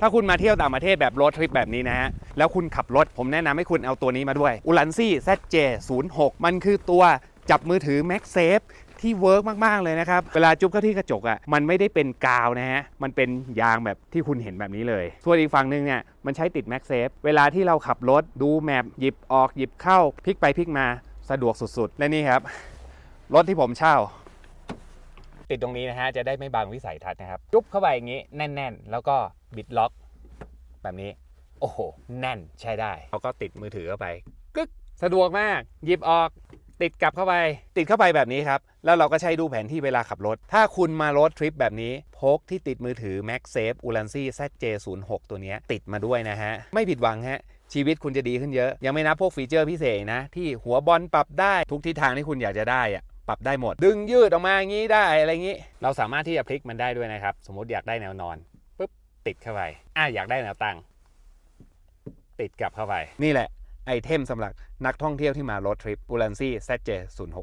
ถ้าคุณมาเที่ยวต่างประเทศแบบรถทริปแบบนี้นะฮะ แล้วคุณขับรถ ผมแนะนำให้คุณเอาตัวนี้มาด้วย u l a n z i ZJ06 มันคือตัวจับมือถือ MagSafe ที่เวิร์กมาก ๆ เลยนะครับ เวลาจุ๊บเข้าที่กระจกอะ่ะมันไม่ได้เป็นกาวนะฮะ มันเป็นยางแบบที่คุณเห็นแบบนี้เลย ส่วนอีกฝั่งหนึ่งเนี่ยมันใช้ติด MagSafe เวลาที่เราขับรถดูแมพหยิบออกหยิบเข้าพลิกไปพลิกมาสะดวกสุด ๆ และนี่ครับ รถที่ผมเช่า ติดตรงนี้นะฮะจะได้ไม่บังวิสัยทัศน์นะครับจุ๊บเข้าไปอย่างนี้แน่น ๆ แล้วก็บิดล็อกแบบนี้ โอ้โห แน่นใช้ได้แล้วก็ติดมือถือเข้าไปกึกสะดวกมาก หยิบออก ติดกลับเข้าไป ติดเข้าไปแบบนี้ครับ แล้วเราก็ใช้ดูแผนที่เวลาขับรถ ถ้าคุณมารถทริปแบบนี้ พกที่ติดมือถือ MagSafe u l a n z i ZJ06 ตัวเนี้ยติดมาด้วยนะฮะ ไม่ผิดหวังฮะ ชีวิตคุณจะดีขึ้นเยอะ ยังไม่นับพวกฟีเจอร์พิเศษนะ ที่หัวบอลปรับได้ทุกทิศทางที่คุณอยากจะได้อะ ปรับได้หมด ดึงยืดออกมาอย่างนี้ได้อะไรอย่างนี้ เราสามารถที่จะพลิกมันได้ด้วยนะครับ สมมติอยากได้แนวนอนปุ๊บติดเข้าไปอะอยากได้แนวตั้ง ติดกลับเข้าไป นี่แหละไอเทมสำหรับนักท่องเที่ยวที่มารถทริป u l a n z i ZJ06